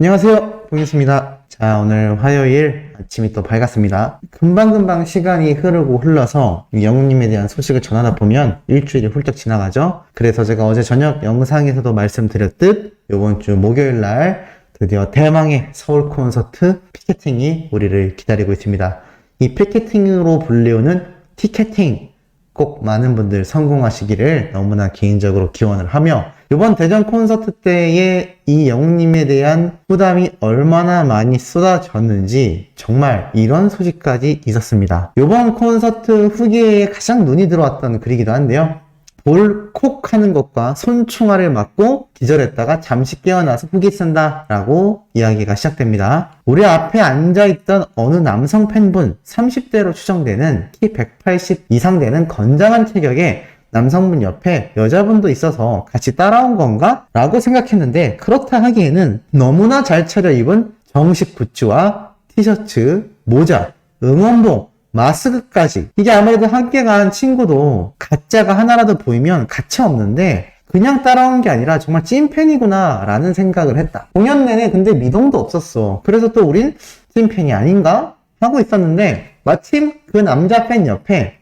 안녕하세요. 봉이었습니다. 자, 오늘 화요일 아침이 또 밝았습니다. 금방금방 시간이 흐르고 흘러서 이 영웅님에 대한 소식을 전하다 보면 일주일이 훌쩍 지나가죠. 그래서 제가 어제 저녁 영상에서도 말씀드렸듯 이번 주 목요일 날 드디어 대망의 서울 콘서트 피켓팅이 우리를 기다리고 있습니다. 이 피켓팅으로 불리우는 티켓팅 꼭 많은 분들 성공하시기를 너무나 개인적으로 기원을 하며 이번 대전 콘서트 때의 이 영웅님에 대한 부담이 얼마나 많이 쏟아졌는지 정말 이런 소식까지 있었습니다. 이번 콘서트 후기에 가장 눈이 들어왔던 글이기도 한데요. 볼콕 하는 것과 손충화를 맞고 기절했다가 잠시 깨어나서 후기 쓴다 라고 이야기가 시작됩니다. 우리 앞에 앉아있던 어느 남성 팬분 30대로 추정되는 키 180 이상 되는 건장한 체격의 남성분 옆에 여자분도 있어서 같이 따라온 건가? 라고 생각했는데 그렇다 하기에는 너무나 잘 차려입은 정식 굿즈와 티셔츠, 모자, 응원봉, 마스크까지 이게 아무래도 함께 간 친구도 가짜가 하나라도 보이면 가차 없는데 그냥 따라온 게 아니라 정말 찐팬이구나 라는 생각을 했다 공연 내내 근데 미동도 없었어 그래서 또 우린 찐팬이 아닌가? 하고 있었는데 마침 그 남자 팬 옆에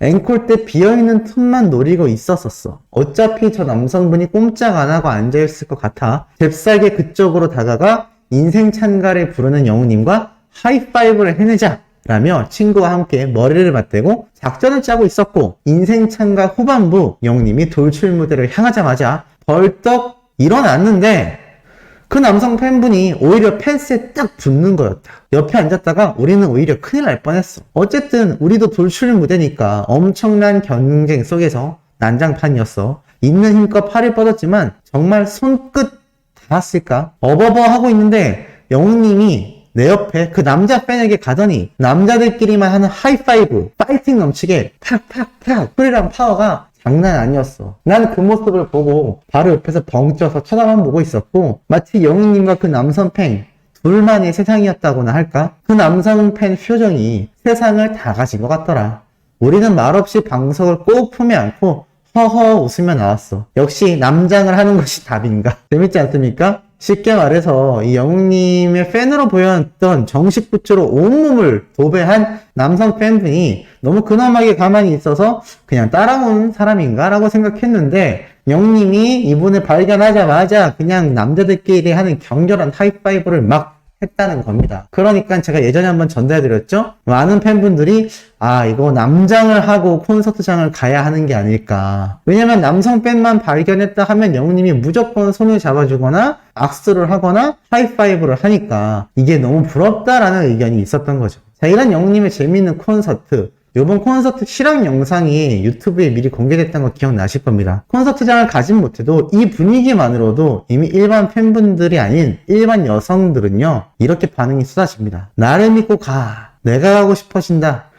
앵콜 때 비어있는 틈만 노리고 있었었어. 어차피 저 남성분이 꼼짝 안 하고 앉아있을 것 같아. 잽싸게 그쪽으로 다가가 인생 찬가를 부르는 영우님과 하이파이브를 해내자. 라며 친구와 함께 머리를 맞대고 작전을 짜고 있었고 인생 찬가 후반부 영우님이 돌출 무대를 향하자마자 벌떡 일어났는데 그 남성 팬분이 오히려 펜스에 딱 붙는 거였다. 옆에 앉았다가 우리는 오히려 큰일 날 뻔했어. 어쨌든 우리도 돌출 무대니까 엄청난 경쟁 속에서 난장판이었어. 있는 힘껏 팔을 뻗었지만 정말 손끝 닿았을까? 어버버 하고 있는데 영웅님이 내 옆에 그 남자 팬에게 가더니 남자들끼리만 하는 하이파이브 파이팅 넘치게 팍팍팍 소리랑 파워가 장난 아니었어. 난 그 모습을 보고 바로 옆에서 벙쪄서 쳐다만 보고 있었고 마치 영웅님과 그 남성 팬 둘만의 세상이었다고나 할까? 그 남성 팬 표정이 세상을 다 가진 것 같더라. 우리는 말없이 방석을 꼭 품에 안고 허허 웃으며 나왔어. 역시 남장을 하는 것이 답인가? 재밌지 않습니까? 쉽게 말해서 이 영웅님의 팬으로 보였던 정식 굿즈로 온몸을 도배한 남성 팬분이 너무 근엄하게 가만히 있어서 그냥 따라온 사람인가 라고 생각했는데 영웅님이 이분을 발견하자마자 그냥 남자들끼리 하는 격렬한 하이파이브를 막 했다는 겁니다. 그러니까 제가 예전에 한번 전달해드렸죠? 많은 팬분들이 아 이거 남장을 하고 콘서트장을 가야 하는 게 아닐까. 왜냐면 남성 팬만 발견했다 하면 영웅님이 무조건 손을 잡아주거나 악수를 하거나 하이파이브를 하니까 이게 너무 부럽다라는 의견이 있었던 거죠. 자 이런 영웅님의 재미있는 콘서트 이번 콘서트 실황 영상이 유튜브에 미리 공개됐던 거 기억나실 겁니다. 콘서트장을 가진 못해도 이 분위기만으로도 이미 일반 팬분들이 아닌 일반 여성들은요, 이렇게 반응이 쏟아집니다. 나를 믿고 가. 내가 가고 싶어진다.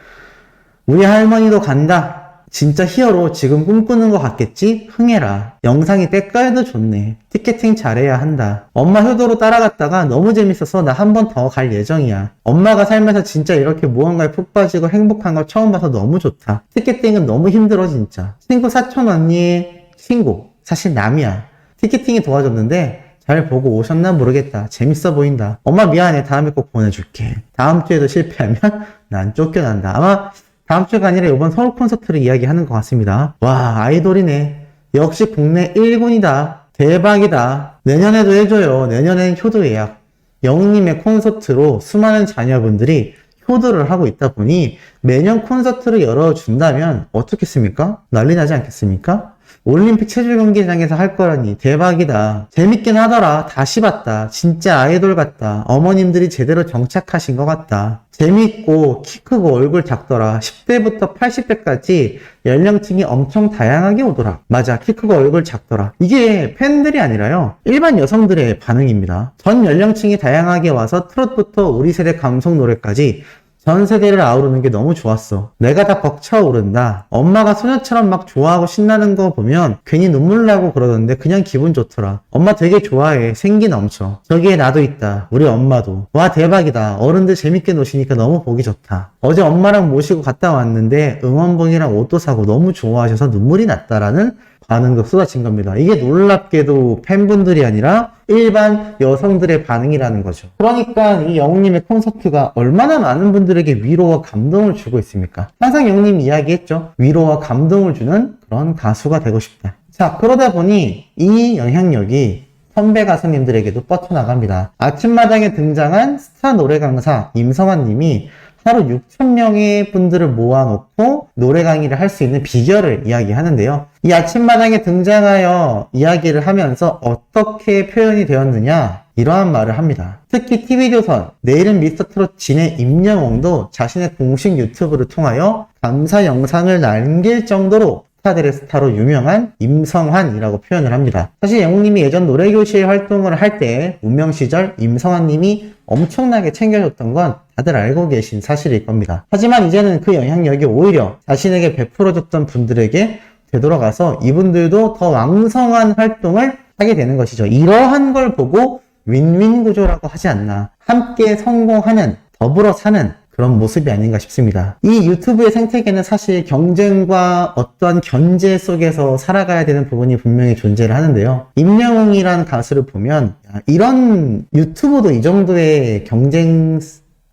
우리 할머니도 간다. 진짜 히어로 지금 꿈꾸는 것 같겠지? 흥해라. 영상이 때깔도 좋네. 티켓팅 잘해야 한다. 엄마 효도로 따라갔다가 너무 재밌어서 나 한 번 더 갈 예정이야. 엄마가 살면서 진짜 이렇게 무언가에 푹 빠지고 행복한 걸 처음 봐서 너무 좋다. 티켓팅은 너무 힘들어 진짜. 친구 사촌 언니의 친구. 사실 남이야. 티켓팅이 도와줬는데 잘 보고 오셨나 모르겠다. 재밌어 보인다. 엄마 미안해. 다음에 꼭 보내줄게. 다음 주에도 실패하면 난 쫓겨난다. 아마 다음 주가 아니라 이번 서울 콘서트를 이야기하는 것 같습니다. 와, 아이돌이네. 역시 국내 1군이다. 대박이다. 내년에도 해줘요. 내년엔 효도 예약. 영님의 콘서트로 수많은 자녀분들이 효도를 하고 있다 보니 매년 콘서트를 열어준다면 어떻겠습니까? 난리 나지 않겠습니까? 올림픽 체질 경기장에서 할 거라니 대박이다. 재밌긴 하더라. 다시 봤다. 진짜 아이돌 같다. 어머님들이 제대로 정착하신 것 같다. 재밌고 키 크고 얼굴 작더라. 10대부터 80대까지 연령층이 엄청 다양하게 오더라. 맞아. 키 크고 얼굴 작더라. 이게 팬들이 아니라요. 일반 여성들의 반응입니다. 전 연령층이 다양하게 와서 트롯부터 우리 세대 감성 노래까지 전 세대를 아우르는 게 너무 좋았어. 내가 다 벅차오른다. 엄마가 소녀처럼 막 좋아하고 신나는 거 보면 괜히 눈물 나고 그러던데 그냥 기분 좋더라. 엄마 되게 좋아해. 생기 넘쳐. 저기에 나도 있다. 우리 엄마도. 와 대박이다. 어른들 재밌게 노시니까 너무 보기 좋다. 어제 엄마랑 모시고 갔다 왔는데 응원봉이랑 옷도 사고 너무 좋아하셔서 눈물이 났다라는 반응도 쏟아진 겁니다. 이게 놀랍게도 팬분들이 아니라 일반 여성들의 반응이라는 거죠. 그러니까 이 영웅님의 콘서트가 얼마나 많은 분들에게 위로와 감동을 주고 있습니까? 항상 영웅님이 이야기했죠. 위로와 감동을 주는 그런 가수가 되고 싶다. 자, 그러다 보니 이 영향력이 선배 가수님들에게도 뻗쳐나갑니다. 아침마당에 등장한 스타 노래 강사 임성환 님이 하루 6천 명의 분들을 모아놓고 노래 강의를 할 수 있는 비결을 이야기하는데요. 이 아침마당에 등장하여 이야기를 하면서 어떻게 표현이 되었느냐 이러한 말을 합니다. 특히 TV조선 내일은 미스터트롯 진의 임영웅도 자신의 공식 유튜브를 통하여 감사 영상을 남길 정도로 스타들의 스타로 유명한 임성환이라고 표현을 합니다. 사실 영웅님이 예전 노래교실 활동을 할때 무명 시절 임성환님이 엄청나게 챙겨줬던 건 다들 알고 계신 사실일 겁니다. 하지만 이제는 그 영향력이 오히려 자신에게 베풀어줬던 분들에게 되돌아가서 이분들도 더 왕성한 활동을 하게 되는 것이죠. 이러한 걸 보고 윈윈 구조라고 하지 않나. 함께 성공하는, 더불어 사는 그런 모습이 아닌가 싶습니다. 이 유튜브의 생태계는 사실 경쟁과 어떠한 견제 속에서 살아가야 되는 부분이 분명히 존재를 하는데요. 임영웅이라는 가수를 보면 야, 이런 유튜브도 이 정도의 경쟁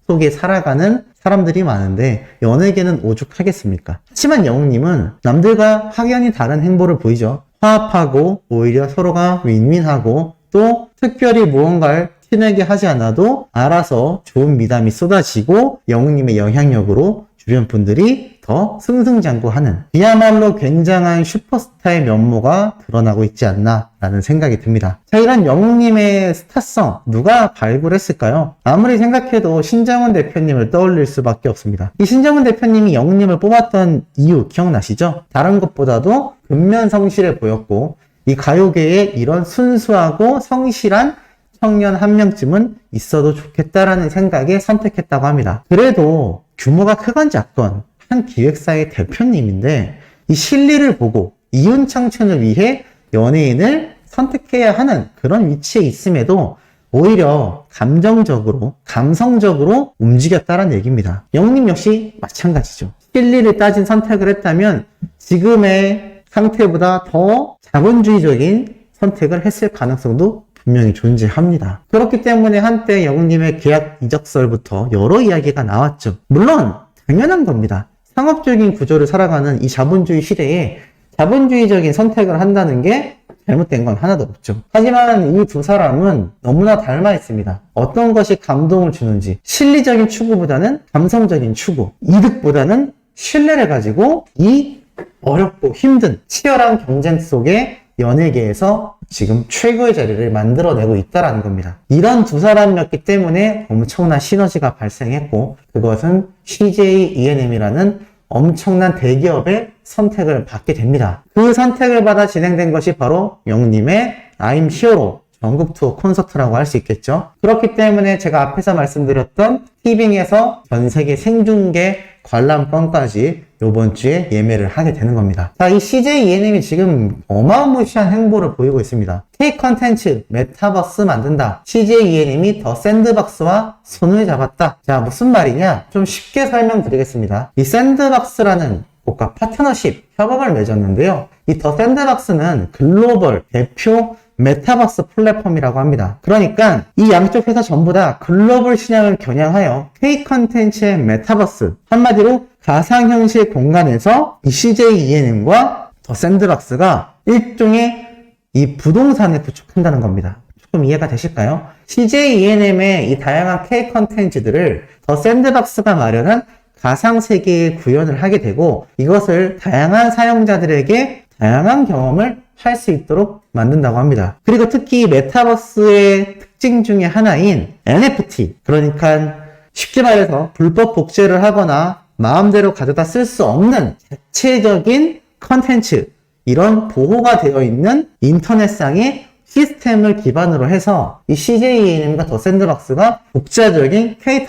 속에 살아가는 사람들이 많은데 연예계는 오죽하겠습니까? 하지만 영웅님은 남들과 확연히 다른 행보를 보이죠. 화합하고 오히려 서로가 윈윈하고 또 특별히 무언가를 티내게 하지 않아도 알아서 좋은 미담이 쏟아지고 영웅님의 영향력으로 주변 분들이 더 승승장구하는 그야말로 굉장한 슈퍼스타의 면모가 드러나고 있지 않나라는 생각이 듭니다. 자 이런 영웅님의 스타성 누가 발굴했을까요? 아무리 생각해도 신정훈 대표님을 떠올릴 수밖에 없습니다. 이 신정훈 대표님이 영웅님을 뽑았던 이유 기억나시죠? 다른 것보다도 근면성실해 보였고 이 가요계에 이런 순수하고 성실한 청년 한 명쯤은 있어도 좋겠다라는 생각에 선택했다고 합니다. 그래도 규모가 크건 작건 한 기획사의 대표님인데 이 실리를 보고 이윤 창천을 위해 연예인을 선택해야 하는 그런 위치에 있음에도 오히려 감정적으로, 감성적으로 움직였다는 얘기입니다. 영님 역시 마찬가지죠. 실리를 따진 선택을 했다면 지금의 상태보다 더 자본주의적인 선택을 했을 가능성도 분명히 존재합니다. 그렇기 때문에 한때 영웅님의 계약 이적설부터 여러 이야기가 나왔죠. 물론 당연한 겁니다. 상업적인 구조를 살아가는 이 자본주의 시대에 자본주의적인 선택을 한다는 게 잘못된 건 하나도 없죠. 하지만 이 두 사람은 너무나 닮아 있습니다. 어떤 것이 감동을 주는지 실리적인 추구보다는 감성적인 추구, 이득보다는 신뢰를 가지고 이 어렵고 힘든 치열한 경쟁 속에 연예계에서 지금 최고의 자리를 만들어내고 있다라는 겁니다. 이런 두 사람이었기 때문에 엄청난 시너지가 발생했고 그것은 CJ ENM이라는 엄청난 대기업의 선택을 받게 됩니다. 그 선택을 받아 진행된 것이 바로 영님의 I'm Hero 전국 투어 콘서트라고 할 수 있겠죠. 그렇기 때문에 제가 앞에서 말씀드렸던 티빙에서 전 세계 생중계 관람권까지 이번 주에 예매를 하게 되는 겁니다. 자, 이 CJ ENM이 지금 어마무시한 행보를 보이고 있습니다. K 컨텐츠, 메타버스 만든다. CJ ENM이 더 샌드박스와 손을 잡았다. 자, 무슨 말이냐? 좀 쉽게 설명드리겠습니다. 이 샌드박스라는 곳과 파트너십, 협업을 맺었는데요. 이 더 샌드박스는 글로벌 대표 메타버스 플랫폼이라고 합니다. 그러니까 이 양쪽 회사 전부 다 글로벌 시장을 겨냥하여 K 컨텐츠의 메타버스 한마디로 가상현실 공간에서 이 CJ ENM과 더 샌드박스가 일종의 이 부동산을 구축한다는 겁니다. 조금 이해가 되실까요? CJ ENM의 이 다양한 K 컨텐츠들을 더 샌드박스가 마련한 가상 세계에 구현을 하게 되고 이것을 다양한 사용자들에게 다양한 경험을 할 수 있도록 만든다고 합니다. 그리고 특히 메타버스의 특징 중에 하나인 NFT 그러니까 쉽게 말해서 불법 복제를 하거나 마음대로 가져다 쓸 수 없는 자체적인 컨텐츠 이런 보호가 되어 있는 인터넷상의 시스템을 기반으로 해서 이 CJENM과 더 샌드박스가 독자적인 K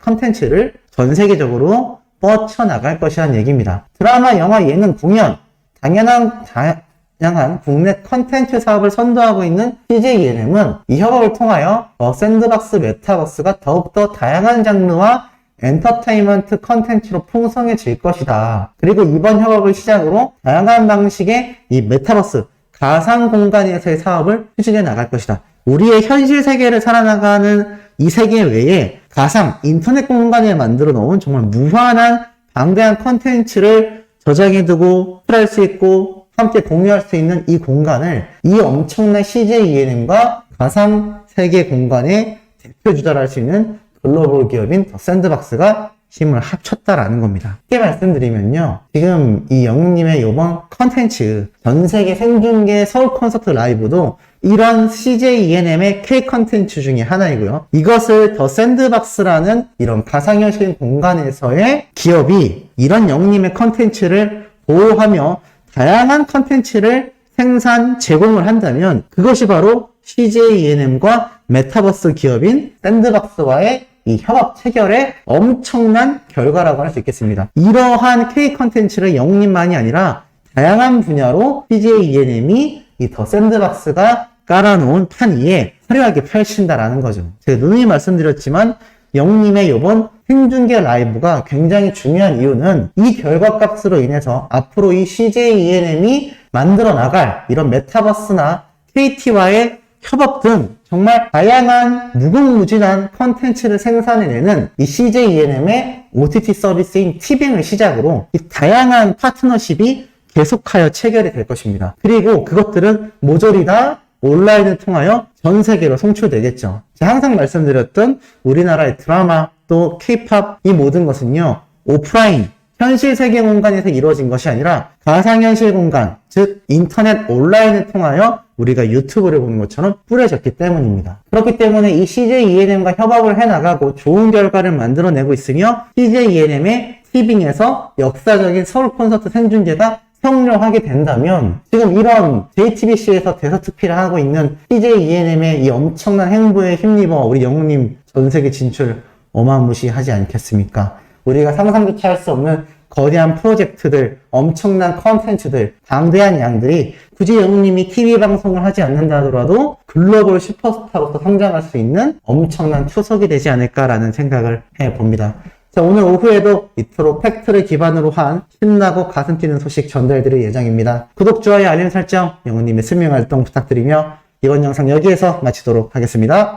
컨텐츠를 전 세계적으로 뻗쳐나갈 것이라는 얘기입니다. 드라마, 영화, 예능, 공연 당연한 다양한 국내 컨텐츠 사업을 선도하고 있는 CJENM은 이 협업을 통하여 더 샌드박스 메타버스가 더욱더 다양한 장르와 엔터테인먼트 컨텐츠로 풍성해질 것이다. 그리고 이번 협업을 시작으로 다양한 방식의 이 메타버스, 가상 공간에서의 사업을 추진해 나갈 것이다. 우리의 현실 세계를 살아나가는 이 세계 외에 가상 인터넷 공간에 만들어 놓은 정말 무한한 방대한 컨텐츠를 저장해두고 풀할 수 있고 함께 공유할 수 있는 이 공간을 이 엄청난 CJ ENM과 가상 세계 공간의 대표 주자를 할 수 있는 글로벌 기업인 더 샌드박스가 힘을 합쳤다라는 겁니다. 쉽게 말씀드리면요. 지금 이 영웅님의 이번 컨텐츠, 전 세계 생중계 서울 콘서트 라이브도 이런 CJ ENM의 K 컨텐츠 중에 하나이고요. 이것을 더 샌드박스라는 이런 가상현실 공간에서의 기업이 이런 영웅님의 컨텐츠를 보호하며 다양한 컨텐츠를 생산, 제공을 한다면 그것이 바로 CJ ENM과 메타버스 기업인 샌드박스와의 이 협업 체결의 엄청난 결과라고 할 수 있겠습니다. 이러한 K 컨텐츠를 영웅님만이 아니라 다양한 분야로 CJ ENM이 이 더 샌드박스가 깔아놓은 판 위에 화려하게 펼친다라는 거죠. 제가 누누이 말씀드렸지만 영웅님의 이번 생중계 라이브가 굉장히 중요한 이유는 이 결과값으로 인해서 앞으로 이 CJ ENM이 만들어 나갈 이런 메타버스나 KT와의 협업 등 정말 다양한 무궁무진한 컨텐츠를 생산해내는 이 CJ ENM의 OTT 서비스인 티빙을 시작으로 이 다양한 파트너십이 계속하여 체결이 될 것입니다. 그리고 그것들은 모조리 다 온라인을 통하여 전 세계로 송출되겠죠. 제가 항상 말씀드렸던 우리나라의 드라마 또 케이팝 이 모든 것은요. 오프라인 현실 세계 공간에서 이루어진 것이 아니라 가상현실 공간, 즉 인터넷 온라인을 통하여 우리가 유튜브를 보는 것처럼 뿌려졌기 때문입니다. 그렇기 때문에 이 CJ ENM과 협업을 해나가고 좋은 결과를 만들어내고 있으며 CJ ENM의 티빙에서 역사적인 서울 콘서트 생중계가 성료하게 된다면 지금 이런 JTBC에서 대서특필을 하고 있는 CJ ENM의 이 엄청난 행보에 힘입어 우리 영웅님 전 세계 진출 어마무시하지 않겠습니까? 우리가 상상조차 할 수 없는 거대한 프로젝트들, 엄청난 컨텐츠들, 방대한 양들이 굳이 영웅님이 TV 방송을 하지 않는다 하더라도 글로벌 슈퍼스타로서 성장할 수 있는 엄청난 투석이 되지 않을까라는 생각을 해봅니다. 자, 오늘 오후에도 이토록 팩트를 기반으로 한 신나고 가슴 뛰는 소식 전달드릴 예정입니다. 구독, 좋아요, 알림 설정, 영웅님의 스밍 활동 부탁드리며 이번 영상 여기에서 마치도록 하겠습니다.